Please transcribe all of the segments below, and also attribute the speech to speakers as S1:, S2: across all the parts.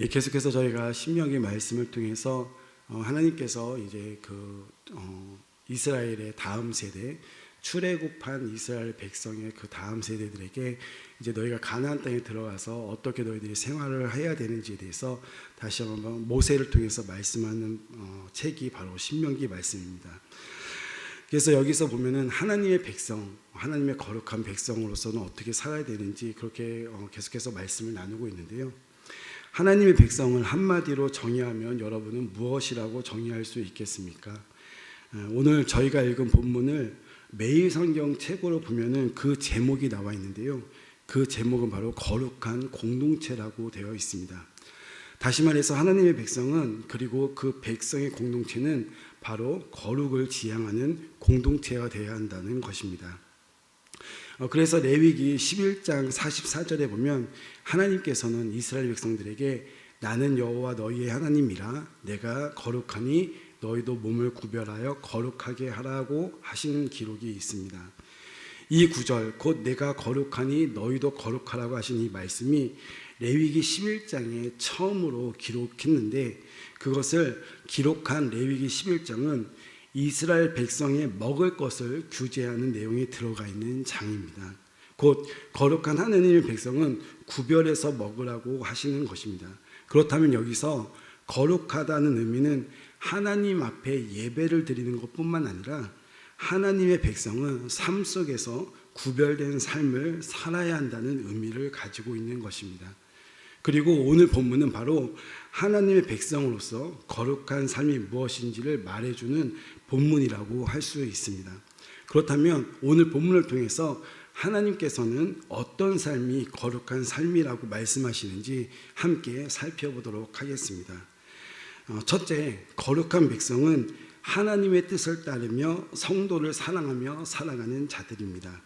S1: 예, 계속해서 저희가 신명기 말씀을 통해서 어, 하나님께서 이제 그 어, 이스라엘의 다음 세대 출애굽한 이스라엘 백성의 그 다음 세대들에게 이제 너희가 가나안 땅에 들어가서 어떻게 너희들이 생활을 해야 되는지에 대해서 다시 한번 모세를 통해서 말씀하는 어, 책이 바로 신명기 말씀입니다. 그래서 여기서 보면은 하나님의 백성, 하나님의 거룩한 백성으로서는 어떻게 살아야 되는지 그렇게 어, 계속해서 말씀을 나누고 있는데요. 하나님의 백성을 한마디로 정의하면 여러분은 무엇이라고 정의할 수 있겠습니까? 어, 오늘 저희가 읽은 본문을 매일 성경 책으로 보면은 그 제목이 나와 있는데요. 그 제목은 바로 거룩한 공동체라고 되어 있습니다. 다시 말해서 하나님의 백성은 그리고 그 백성의 공동체는 바로 거룩을 지향하는 공동체가 되어야 한다는 것입니다. 어, 그래서 레위기 11장 44절에 보면 하나님께서는 이스라엘 백성들에게 나는 여호와 너희의 하나님이라 내가 거룩하니 너희도 몸을 구별하여 거룩하게 하라고 하신 기록이 있습니다. 이 구절 곧 내가 거룩하니 너희도 거룩하라고 하신 이 말씀이 레위기 11장에 처음으로 기록했는데 그것을 기록한 레위기 11장은 이스라엘 백성의 먹을 것을 규제하는 내용이 들어가 있는 장입니다. 곧 거룩한 하나님의 백성은 구별해서 먹으라고 하시는 것입니다. 그렇다면 여기서 거룩하다는 의미는 하나님 앞에 예배를 드리는 것뿐만 아니라 하나님의 백성은 삶 속에서 구별된 삶을 살아야 한다는 의미를 가지고 있는 것입니다. 그리고 오늘 본문은 바로 하나님의 백성으로서 거룩한 삶이 무엇인지를 말해주는 본문이라고 할 수 있습니다. 그렇다면 오늘 본문을 통해서 하나님께서는 어떤 삶이 거룩한 삶이라고 말씀하시는지 함께 살펴보도록 하겠습니다. 어, 첫째, 거룩한 백성은 하나님의 뜻을 따르며 성도를 사랑하며 살아가는 자들입니다.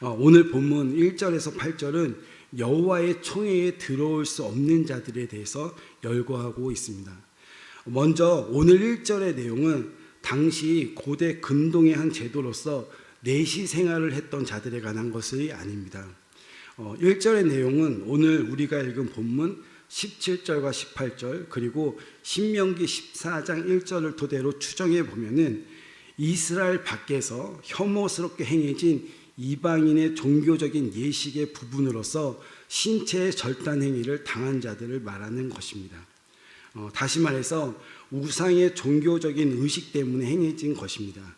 S1: 어, 오늘 본문 1절에서 8절은 여호와의 총회에 들어올 수 없는 자들에 대해서 열거하고 있습니다. 먼저 오늘 1절의 내용은 당시 고대 근동의 한 제도로서 내시 생활을 했던 자들에 관한 것이 아닙니다. 어, 1절의 내용은 오늘 우리가 읽은 본문 17절과 18절 그리고 신명기 14장 1절을 토대로 추정해 보면은 이스라엘 밖에서 혐오스럽게 행해진 이방인의 종교적인 예식의 부분으로서 신체의 절단 행위를 당한 자들을 말하는 것입니다. 어, 다시 말해서 우상의 종교적인 의식 때문에 행해진 것입니다.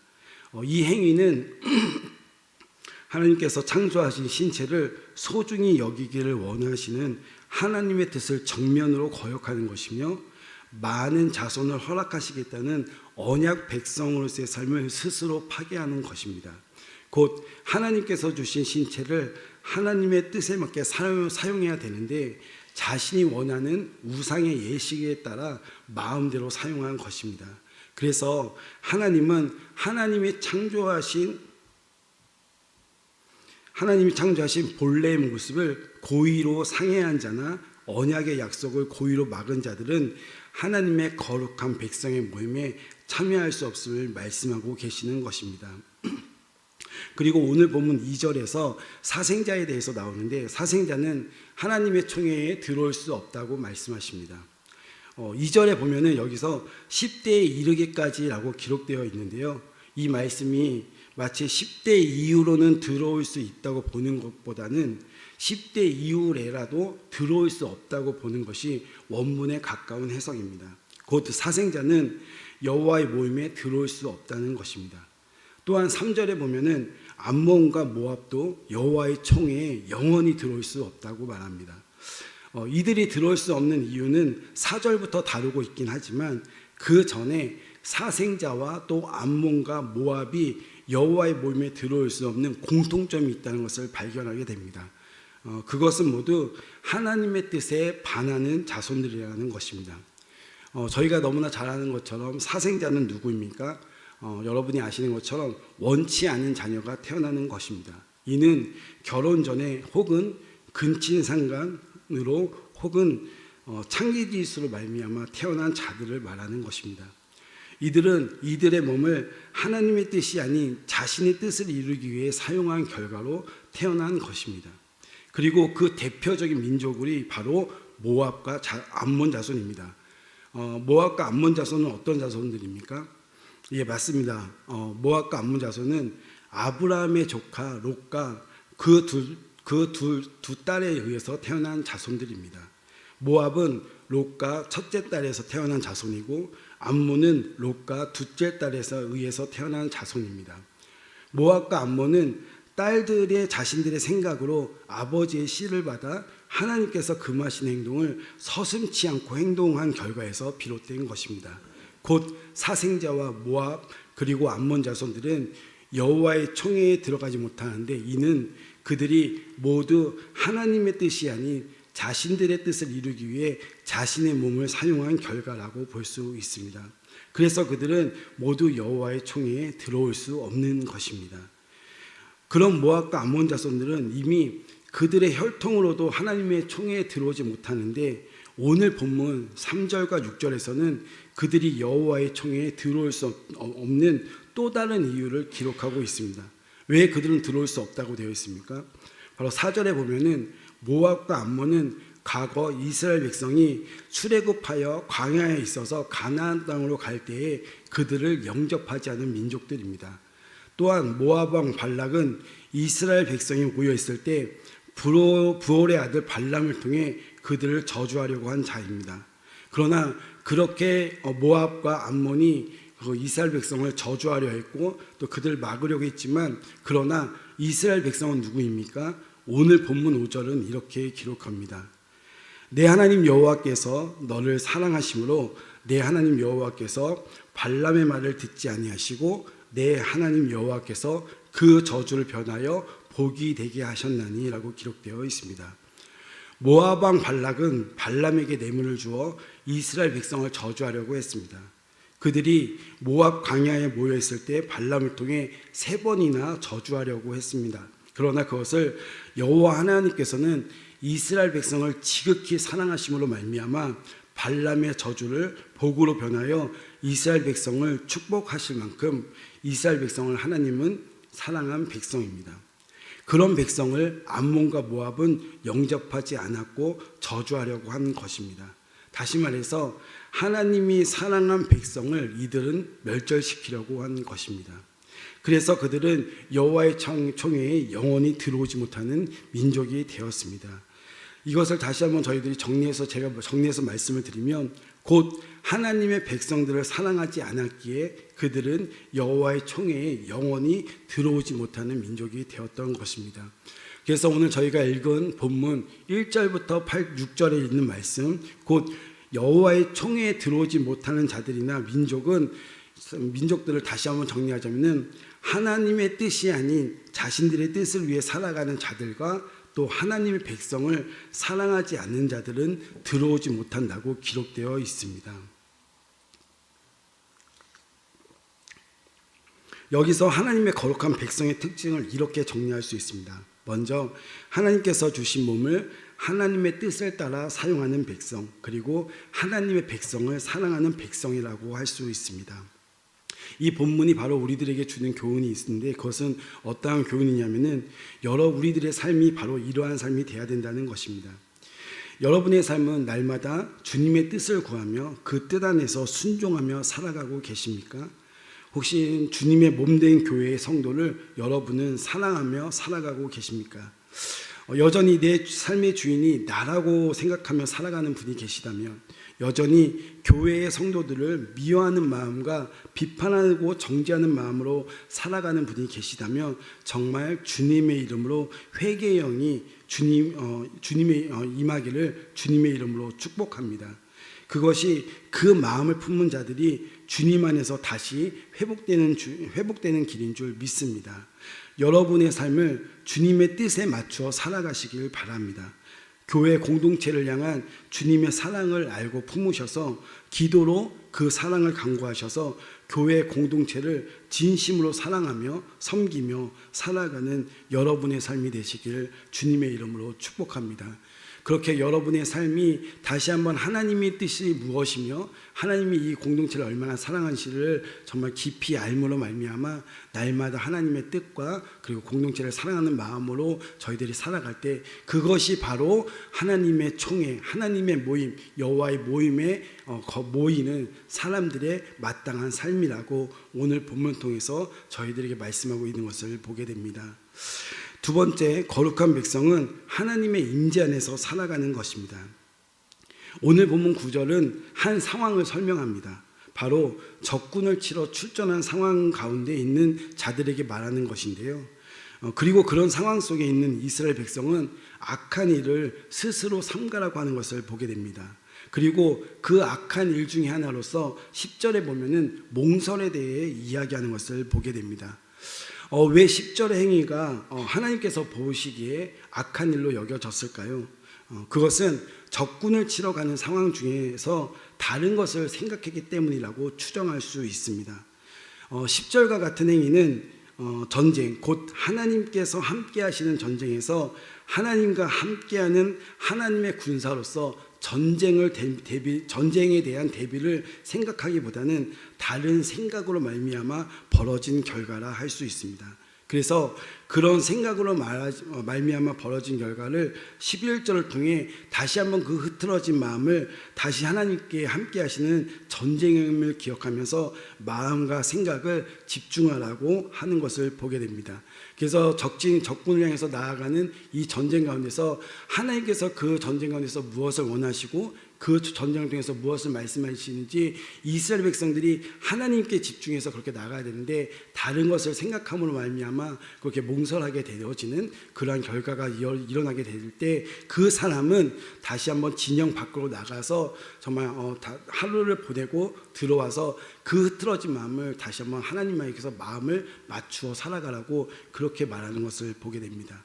S1: 어, 이 행위는 하나님께서 창조하신 신체를 소중히 여기기를 원하시는 하나님의 뜻을 정면으로 거역하는 것이며 많은 자손을 허락하시겠다는 언약 백성으로서의 삶을 스스로 파괴하는 것입니다. 곧 하나님께서 주신 신체를 하나님의 뜻에 맞게 사용해야 되는데 자신이 원하는 우상의 예식에 따라 마음대로 사용한 것입니다. 그래서 하나님은 하나님이 창조하신 하나님이 창조하신 본래의 모습을 고의로 상해한 자나 언약의 약속을 고의로 막은 자들은 하나님의 거룩한 백성의 모임에 참여할 수 없음을 말씀하고 계시는 것입니다. 그리고 오늘 본문 2절에서 사생자에 대해서 나오는데 사생자는 하나님의 총회에 들어올 수 없다고 말씀하십니다. 어, 2절에 보면은 여기서 10대에 이르기까지라고 기록되어 있는데요. 이 말씀이 마치 10대 이후로는 들어올 수 있다고 보는 것보다는 10대 이후래라도 들어올 수 없다고 보는 것이 원문에 가까운 해석입니다. 곧 사생자는 여호와의 모임에 들어올 수 없다는 것입니다. 또한 3절에 보면은 암몬과 모압도 여호와의 총회에 영원히 들어올 수 없다고 말합니다. 어, 이들이 들어올 수 없는 이유는 4절부터 다루고 있긴 하지만 그 전에 사생자와 또 암몬과 모압이 여호와의 모임에 들어올 수 없는 공통점이 있다는 것을 발견하게 됩니다. 어, 그것은 모두 하나님의 뜻에 반하는 자손들이라는 것입니다. 어, 저희가 너무나 잘 아는 것처럼 사생자는 누구입니까? 어, 여러분이 아시는 것처럼 원치 않은 자녀가 태어나는 것입니다. 이는 결혼 전에 혹은 근친상간으로 혹은 어, 창기지수로 말미암아 태어난 자들을 말하는 것입니다. 이들은 이들의 몸을 하나님의 뜻이 아닌 자신의 뜻을 이루기 위해 사용한 결과로 태어난 것입니다. 그리고 그 대표적인 민족이 바로 모압과 자, 암몬 자손입니다. 어, 모압과 암몬 자손은 어떤 자손들입니까? 예, 맞습니다. 어, 모압과 암몬 자손은 아브라함의 조카 롯과 그 둘 그 둘 두 딸에 의해서 태어난 자손들입니다. 모압은 롯과 첫째 딸에서 태어난 자손이고 암몬은 롯과 둘째 딸에서 의해서 태어난 자손입니다. 모압과 암몬은 딸들의 자신들의 생각으로 아버지의 씨를 받아 하나님께서 금하신 행동을 서슴치 않고 행동한 결과에서 비롯된 것입니다. 곧 사생자와 모압 그리고 암몬 자손들은 여호와의 총회에 들어가지 못하는데 이는 그들이 모두 하나님의 뜻이 아닌 자신들의 뜻을 이루기 위해 자신의 몸을 사용한 결과라고 볼 수 있습니다. 그래서 그들은 모두 여호와의 총회에 들어올 수 없는 것입니다. 그런 모압과 암몬 자손들은 이미 그들의 혈통으로도 하나님의 총회에 들어오지 못하는데 오늘 본문 3절과 6절에서는 그들이 여호와의 총회에 들어올 수 없는 또 다른 이유를 기록하고 있습니다. 왜 그들은 들어올 수 없다고 되어 있습니까? 바로 4절에 보면은 모압과 암몬은 과거 이스라엘 백성이 출애굽하여 광야에 있어서 가나안 땅으로 갈 때에 그들을 영접하지 않은 민족들입니다. 또한 모압 왕 발락은 이스라엘 백성이 모여 있을 때 부올의 아들 발람을 통해 그들을 저주하려고 한 자입니다. 그러나 그렇게 어, 모압과 암몬이 그 이스라엘 백성을 저주하려 했고 또 그들을 막으려고 했지만 그러나 이스라엘 백성은 누구입니까? 오늘 본문 5절은 이렇게 기록합니다. 내 하나님 여호와께서 너를 사랑하심으로 내 하나님 여호와께서 발람의 말을 듣지 아니하시고 내 하나님 여호와께서 그 저주를 변하여 복이 되게 하셨나니라고 기록되어 있습니다. 왕 발락은 발람에게 뇌물을 주어 이스라엘 백성을 저주하려고 했습니다. 그들이 모압 광야에 모여 있을 때 발람을 통해 세 번이나 저주하려고 했습니다. 그러나 그것을 여호와 하나님께서는 이스라엘 백성을 지극히 사랑하심으로 말미암아 발람의 저주를 복으로 변하여 이스라엘 백성을 축복하실 만큼 이스라엘 백성을 하나님은 사랑한 백성입니다. 그런 백성을 암몬과 모압은 영접하지 않았고 저주하려고 한 것입니다. 다시 말해서 하나님이 사랑한 백성을 이들은 멸절시키려고 한 것입니다. 그래서 그들은 여호와의 총회에 영원히 들어오지 못하는 민족이 되었습니다. 이것을 다시 한번 저희들이 정리해서 제가 정리해서 말씀을 드리면 곧 하나님의 백성들을 사랑하지 않았기에 그들은 여호와의 총회에 영원히 들어오지 못하는 민족이 되었던 것입니다. 그래서 오늘 저희가 읽은 본문 1절부터 8, 6절에 있는 말씀 곧 여호와의 총회에 들어오지 못하는 자들이나 민족은 민족들을 다시 한번 정리하자면은 하나님의 뜻이 아닌 자신들의 뜻을 위해 살아가는 자들과 또 하나님의 백성을 사랑하지 않는 자들은 들어오지 못한다고 기록되어 있습니다. 여기서 하나님의 거룩한 백성의 특징을 이렇게 정리할 수 있습니다. 먼저 하나님께서 주신 몸을 하나님의 뜻을 따라 사용하는 백성, 그리고 하나님의 백성을 사랑하는 백성이라고 할 수 있습니다. 이 본문이 바로 우리들에게 주는 교훈이 있는데 그것은 어떠한 교훈이냐면은 여러 우리들의 삶이 바로 이러한 삶이 돼야 된다는 것입니다. 여러분의 삶은 날마다 주님의 뜻을 구하며 그 뜻 안에서 순종하며 살아가고 계십니까? 혹시 주님의 몸된 교회의 성도를 여러분은 사랑하며 살아가고 계십니까? 어, 여전히 내 삶의 주인이 나라고 생각하며 살아가는 분이 계시다면 여전히 교회의 성도들을 미워하는 마음과 비판하고 정죄하는 마음으로 살아가는 분이 계시다면 정말 주님의 이름으로 회개의 영이 주님 어, 주님의 어, 임하기를 주님의 이름으로 축복합니다. 그것이 그 마음을 품는 자들이 주님 안에서 다시 회복되는 주, 회복되는 길인 줄 믿습니다. 여러분의 삶을 주님의 뜻에 맞추어 살아가시길 바랍니다. 교회 공동체를 향한 주님의 사랑을 알고 품으셔서 기도로 그 사랑을 강구하셔서 교회 공동체를 진심으로 사랑하며 섬기며 살아가는 여러분의 삶이 되시길 주님의 이름으로 축복합니다. 그렇게 여러분의 삶이 다시 한번 하나님의 뜻이 무엇이며 하나님이 이 공동체를 얼마나 사랑하시를 정말 깊이 알므로 말미암아 날마다 하나님의 뜻과 그리고 공동체를 사랑하는 마음으로 저희들이 살아갈 때 그것이 바로 하나님의 총회, 하나님의 모임, 여호와의 모임에 어, 거- 모이는 사람들의 마땅한 삶이라고 오늘 본문 통해서 저희들에게 말씀하고 있는 것을 보게 됩니다. 두 번째 거룩한 백성은 하나님의 임재 안에서 살아가는 것입니다. 오늘 본문 구절은 한 상황을 설명합니다. 바로 적군을 치러 출전한 상황 가운데 있는 자들에게 말하는 것인데요. 어, 그리고 그런 상황 속에 있는 이스라엘 백성은 악한 일을 스스로 삼가라고 하는 것을 보게 됩니다. 그리고 그 악한 일 중에 하나로서 10절에 보면은 몽설에 대해 이야기하는 것을 보게 됩니다. 어, 왜 10절의 행위가 어, 하나님께서 보시기에 악한 일로 여겨졌을까요? 어, 그것은 적군을 치러 가는 상황 중에서 다른 것을 생각했기 때문이라고 추정할 수 있습니다. 어, 10절과 같은 행위는 어, 전쟁, 곧 하나님께서 함께 하시는 전쟁에서 하나님과 함께하는 하나님의 군사로서 전쟁을 대- 대비 전쟁에 대한 대비를 생각하기보다는 다른 생각으로 말미암아 벌어진 결과라 할 수 있습니다. 그래서 그런 생각으로 말- 어, 말미암아 벌어진 결과를 11절을 통해 다시 한번 그 흐트러진 마음을 다시 하나님께 함께 하시는 전쟁임을 기억하면서 마음과 생각을 집중하라고 하는 것을 보게 됩니다. 그래서 적진 적군을 향해서 나아가는 이 전쟁 가운데서 하나님께서 그 전쟁 가운데서 무엇을 원하시고 그 전쟁을 통해서 무엇을 말씀하시는지 이스라엘 백성들이 하나님께 집중해서 그렇게 나가야 되는데 다른 것을 생각함으로 말미암아 그렇게 몽설하게 되어지는 그러한 결과가 일어나게 될 때 그 사람은 다시 한번 진영 밖으로 나가서 정말 어, 다- 하루를 보내고 들어와서 그 흐트러진 마음을 다시 한번 하나님께서 마음을 맞추어 살아가라고 그렇게 말하는 것을 보게 됩니다.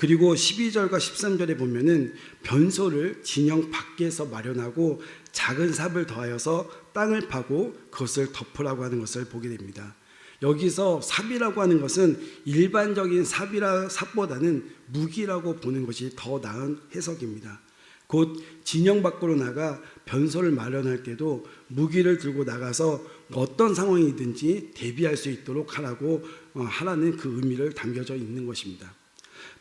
S1: 그리고 12절과 13절에 보면은 변소를 진영 밖에서 마련하고 작은 삽을 더하여서 땅을 파고 그것을 덮으라고 하는 것을 보게 됩니다. 여기서 삽이라고 하는 것은 일반적인 삽이라 삽보다는 무기라고 보는 것이 더 나은 해석입니다. 곧 진영 밖으로 나가 변소를 마련할 때도 무기를 들고 나가서 어떤 상황이든지 대비할 수 있도록 하라고 어, 하라는 그 의미를 담겨져 있는 것입니다.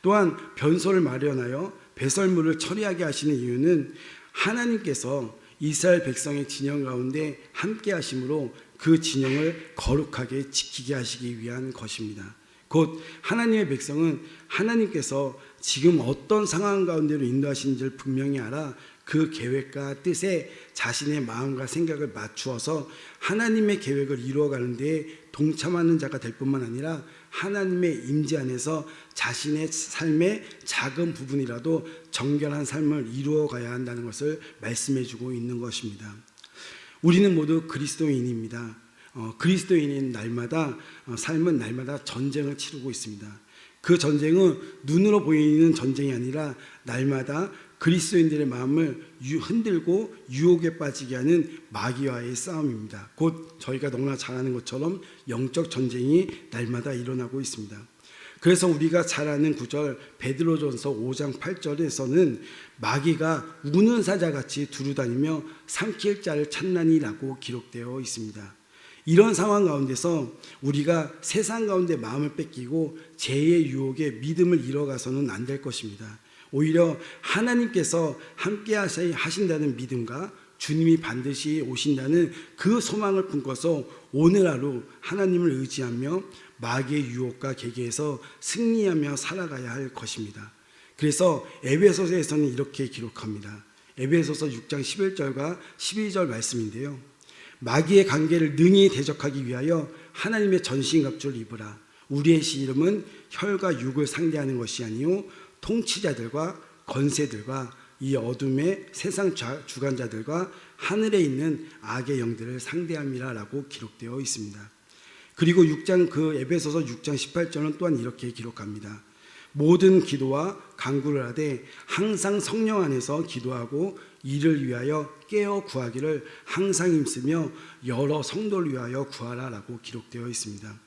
S1: 또한 변소를 마련하여 배설물을 처리하게 하시는 이유는 하나님께서 이스라엘 백성의 진영 가운데 함께 하심으로 그 진영을 거룩하게 지키게 하시기 위한 것입니다. 곧 하나님의 백성은 하나님께서 지금 어떤 상황 가운데로 인도하시는지를 분명히 알아 그 계획과 뜻에 자신의 마음과 생각을 맞추어서 하나님의 계획을 이루어가는 데 동참하는 자가 될 뿐만 아니라 하나님의 임재 안에서 자신의 삶의 작은 부분이라도 정결한 삶을 이루어 가야 한다는 것을 말씀해 주고 있는 것입니다. 우리는 모두 그리스도인입니다. 어, 그리스도인인 날마다 어, 삶은 날마다 전쟁을 치르고 있습니다. 그 전쟁은 눈으로 보이는 전쟁이 아니라 날마다 그리스도인들의 마음을 유- 흔들고 유혹에 빠지게 하는 마귀와의 싸움입니다. 곧 저희가 너무나 잘 아는 것처럼 영적 전쟁이 날마다 일어나고 있습니다. 그래서 우리가 잘 아는 구절 베드로전서 5장 8절에서는 마귀가 우는 사자같이 두루다니며 삼킬 자를 찾나니라고 기록되어 있습니다. 이런 상황 가운데서 우리가 세상 가운데 마음을 뺏기고 죄의 유혹에 믿음을 잃어가서는 안 될 것입니다. 오히려 하나님께서 함께 하신다는 믿음과 주님이 반드시 오신다는 그 소망을 품고서 오늘 하루 하나님을 의지하며 마귀의 유혹과 계계에서 승리하며 살아가야 할 것입니다. 그래서 에베소서에서는 이렇게 기록합니다. 에베소서 6장 11절과 12절 말씀인데요. 마귀의 관계를 능히 대적하기 위하여 하나님의 전신갑주를 입으라. 우리의 시 이름은 혈과 육을 상대하는 것이 아니요 통치자들과 권세들과 이 어둠의 세상 자- 주관자들과 하늘에 있는 악의 영들을 상대함이라라고 기록되어 있습니다. 그리고 6장 그 에베소서 6장 18절은 또한 이렇게 기록합니다. 모든 기도와 간구를 하되 항상 성령 안에서 기도하고 이를 위하여 깨어 구하기를 항상 힘쓰며 여러 성도를 위하여 구하라라고 기록되어 있습니다.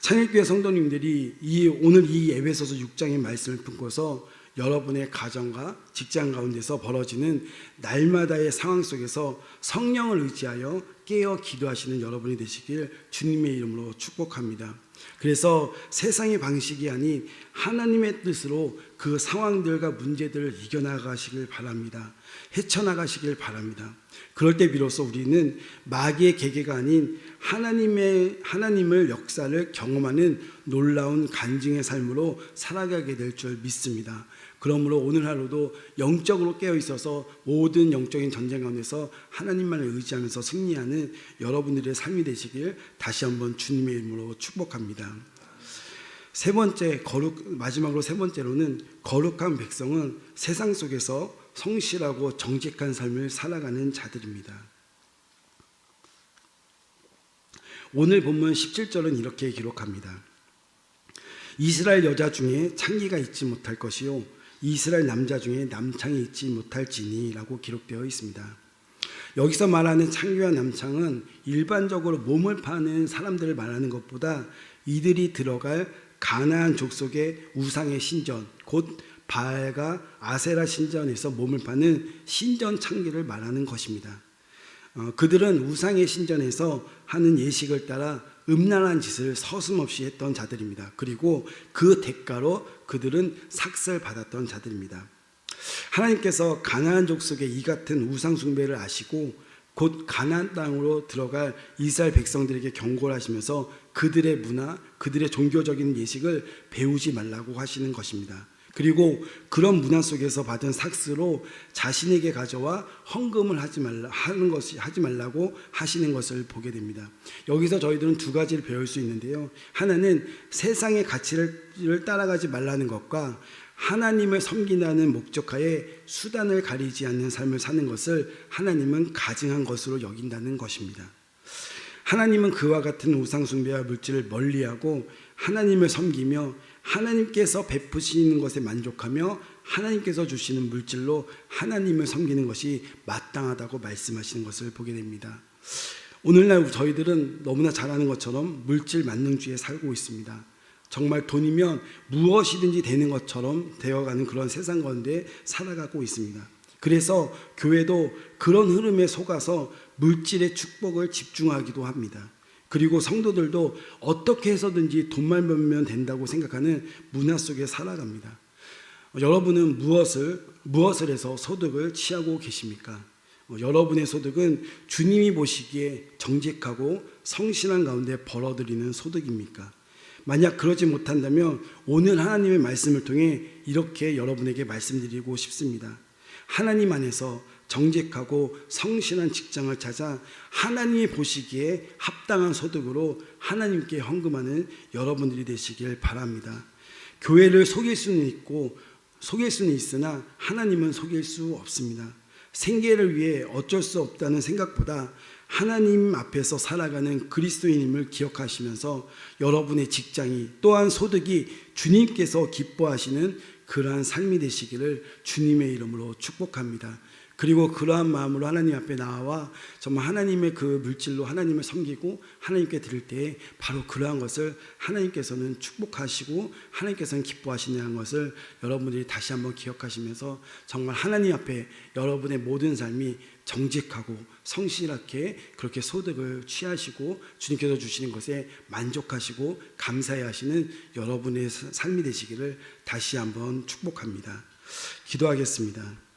S1: 창일교회 성도님들이 이 오늘 이 에베소서 6장의 말씀을 품고서 여러분의 가정과 직장 가운데서 벌어지는 날마다의 상황 속에서 성령을 의지하여 깨어 기도하시는 여러분이 되시길 주님의 이름으로 축복합니다. 그래서 세상의 방식이 아닌 하나님의 뜻으로 그 상황들과 문제들을 이겨나가시길 바랍니다. 헤쳐나가시길 바랍니다. 그럴 때 비로소 우리는 마귀의 계계가 아닌 하나님의 하나님을 역사를 경험하는 놀라운 간증의 삶으로 살아가게 될 줄 믿습니다. 그러므로 오늘 하루도 영적으로 깨어 있어서 모든 영적인 전쟁 가운데서 하나님만을 의지하면서 승리하는 여러분들의 삶이 되시길 다시 한번 주님의 이름으로 축복합니다. 세 번째 거룩 마지막으로 세 번째로는 거룩한 백성은 세상 속에서 성실하고 정직한 삶을 살아가는 자들입니다. 오늘 본문 17절은 이렇게 기록합니다. 이스라엘 여자 중에 창기가 있지 못할 것이요 이스라엘 남자 중에 남창이 있지 못할지니라고 기록되어 있습니다. 여기서 말하는 창기와 남창은 일반적으로 몸을 파는 사람들을 말하는 것보다 이들이 들어갈 가나안 족속의 우상의 신전 곧 바알과 아세라 신전에서 몸을 파는 신전 창기를 말하는 것입니다. 어, 그들은 우상의 신전에서 하는 예식을 따라 음란한 짓을 서슴없이 했던 자들입니다. 그리고 그 대가로 그들은 삭슬 받았던 자들입니다. 하나님께서 가나안 족속의 이 같은 우상 숭배를 아시고 곧 가나안 땅으로 들어갈 이스라엘 백성들에게 경고를 하시면서 그들의 문화, 그들의 종교적인 예식을 배우지 말라고 하시는 것입니다. 그리고 그런 문화 속에서 받은 삭스로 자신에게 가져와 헌금을 하지 말라 하는 것이 하지 말라고 하시는 것을 보게 됩니다. 여기서 저희들은 두 가지를 배울 수 있는데요. 하나는 세상의 가치를 따라가지 말라는 것과 하나님을 섬긴다는 목적하에 수단을 가리지 않는 삶을 사는 것을 하나님은 가증한 것으로 여긴다는 것입니다. 하나님은 그와 같은 우상숭배와 물질을 멀리하고 하나님을 섬기며 하나님께서 베푸시는 것에 만족하며 하나님께서 주시는 물질로 하나님을 섬기는 것이 마땅하다고 말씀하시는 것을 보게 됩니다. 오늘날 저희들은 너무나 잘 아는 것처럼 물질 만능주의에 살고 있습니다. 정말 돈이면 무엇이든지 되는 것처럼 되어가는 그런 세상 가운데 살아가고 있습니다. 그래서 교회도 그런 흐름에 속아서 물질의 축복을 집중하기도 합니다. 그리고 성도들도 어떻게 해서든지 돈만 벌면 된다고 생각하는 문화 속에 살아갑니다. 여러분은 무엇을 무엇을 해서 소득을 취하고 계십니까? 어, 여러분의 소득은 주님이 보시기에 정직하고 성실한 가운데 벌어들이는 소득입니까? 만약 그러지 못한다면 오늘 하나님의 말씀을 통해 이렇게 여러분에게 말씀드리고 싶습니다. 하나님 안에서 정직하고 성실한 직장을 찾아 하나님이 보시기에 합당한 소득으로 하나님께 헌금하는 여러분들이 되시길 바랍니다. 교회를 속일 수는 있고 속일 수는 있으나 하나님은 속일 수 없습니다. 생계를 위해 어쩔 수 없다는 생각보다 하나님 앞에서 살아가는 그리스도인임을 기억하시면서 여러분의 직장이 또한 소득이 주님께서 기뻐하시는 그러한 삶이 되시기를 주님의 이름으로 축복합니다. 그리고 그러한 마음으로 하나님 앞에 나와 정말 하나님의 그 물질로 하나님을 섬기고 하나님께 드릴 때 바로 그러한 것을 하나님께서는 축복하시고 하나님께서는 기뻐하시냐는 것을 여러분들이 다시 한번 기억하시면서 정말 하나님 앞에 여러분의 모든 삶이 정직하고 성실하게 그렇게 소득을 취하시고 주님께서 주시는 것에 만족하시고 감사해 하시는 여러분의 삶이 되시기를 다시 한번 축복합니다. 기도하겠습니다.